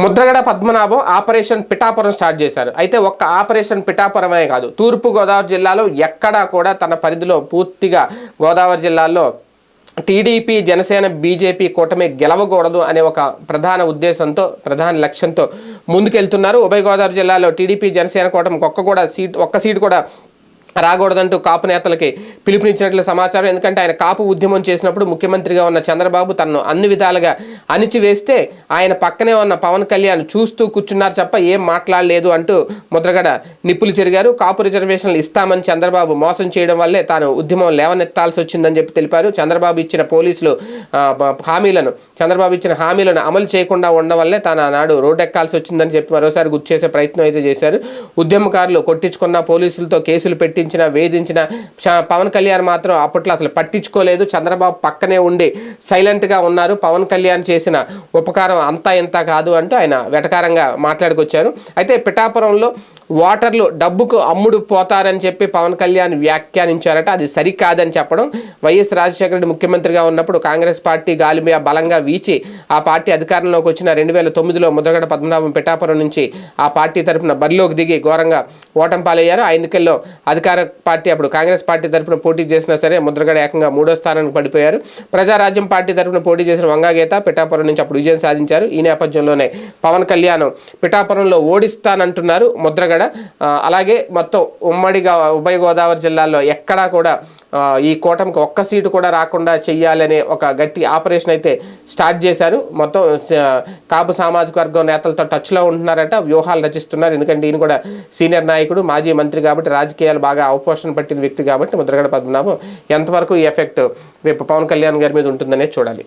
Mudragada Padmanabham operation Pithapuram start చేశారు. అయితే ఒక్క ఆపరేషన్ పిఠాపురమే కాదు తూర్పు గోదావరి జిల్లాలో ఎక్కడా కూడా తన పరిధిలో పూర్తిగా గోదావరి జిల్లాలో టీడీపీ జనసేన బీజేపీ కూటమి గెలవకూడదు అనే ఒక ప్రధాన ఉద్దేశంతో ప్రధాన లక్ష్యంతో ముందుకెళ్తున్నారు. ఉభయ గోదావరి జిల్లాలో టీడీపీ జనసేన కూటమికి ఒక్క కూడా సీట్ ఒక్క సీటు కూడా రాకూడదంటూ కాపు నేతలకి పిలుపునిచ్చినట్లు సమాచారం. ఎందుకంటే ఆయన కాపు ఉద్యమం చేసినప్పుడు ముఖ్యమంత్రిగా ఉన్న చంద్రబాబు తనను అన్ని విధాలుగా అణిచివేస్తే ఆయన పక్కనే ఉన్న పవన్ కళ్యాణ్ చూస్తూ కూర్చున్నారు తప్ప ఏం మాట్లాడలేదు అంటూ ముద్రగడ నిప్పులు చెరిగారు. కాపు రిజర్వేషన్లు ఇస్తామని చంద్రబాబు మోసం చేయడం వల్లే తాను ఉద్యమం లేవనెత్తాల్సి వచ్చిందని చెప్పి తెలిపారు. చంద్రబాబు ఇచ్చిన పోలీసులు హామీలను చంద్రబాబు ఇచ్చిన హామీలను అమలు చేయకుండా ఉండడం వల్లే తాను ఆనాడు రోడ్డెక్కాల్సి వచ్చిందని చెప్పి మరోసారి గుర్తు చేసే ప్రయత్నం అయితే చేశారు. ఉద్యమకారులు కొట్టించుకున్న పోలీసులతో కేసులు పెట్టి పెట్టించిన వేధించిన పవన్ కళ్యాణ్ మాత్రం అప్పట్లో అసలు పట్టించుకోలేదు. చంద్రబాబు పక్కనే ఉండి సైలెంట్గా ఉన్నారు. పవన్ కళ్యాణ్ చేసిన ఉపకారం అంతా ఇంత కాదు అంటూ ఆయన వెటకారంగా మాట్లాడుకొచ్చారు. అయితే పిఠాపురంలో వాటర్లు డబ్బుకు అమ్ముడు పోతారని చెప్పి పవన్ కళ్యాణ్ వ్యాఖ్యానించారట. అది సరికాదని చెప్పడం వైఎస్ రాజశేఖర రెడ్డి ముఖ్యమంత్రిగా ఉన్నప్పుడు కాంగ్రెస్ పార్టీ గాలి మీద బలంగా వీచి ఆ పార్టీ అధికారంలోకి వచ్చిన రెండు వేల తొమ్మిదిలో ముద్రగడ పద్మనాభం పిఠాపురం నుంచి ఆ పార్టీ తరపున బరిలోకి దిగి ఘోరంగా ఓటం పాలయ్యారు ఆ ఎన్నికల్లో అధికార పార్టీ అప్పుడు కాంగ్రెస్ పార్టీ తరపున పోటీ చేసినా సరే ముద్రగడ ఏకంగా మూడో స్థానానికి పడిపోయారు. ప్రజారాజ్యం పార్టీ తరపున పోటీ చేసిన వంగాగీత పిఠాపురం నుంచి అప్పుడు విజయం సాధించారు. ఈ నేపథ్యంలోనే పవన్ కళ్యాణ్ పిఠాపురంలో ఓడిస్తానంటున్నారు ముద్రగడ. అలాగే మొత్తం ఉమ్మడిగా ఉభయ గోదావరి జిల్లాల్లో ఎక్కడా కూడా ఈ కూటమికి ఒక్క సీటు కూడా రాకుండా చెయ్యాలనే ఒక గట్టి ఆపరేషన్ అయితే స్టార్ట్ చేశారు. మొత్తం కాపు సామాజిక వర్గం నేతలతో టచ్లో ఉంటున్నారట వ్యూహాలు రచిస్తున్నారు. ఎందుకంటే ఈయన కూడా సీనియర్ నాయకుడు మాజీ మంత్రి కాబట్టి రాజకీయాలు బాగా అవపోషణ పట్టిన వ్యక్తి కాబట్టి ముద్రగడ పద్మనాభం ఎంతవరకు ఈ ఎఫెక్ట్ రేపు పవన్ కళ్యాణ్ గారి మీద ఉంటుందనే చూడాలి.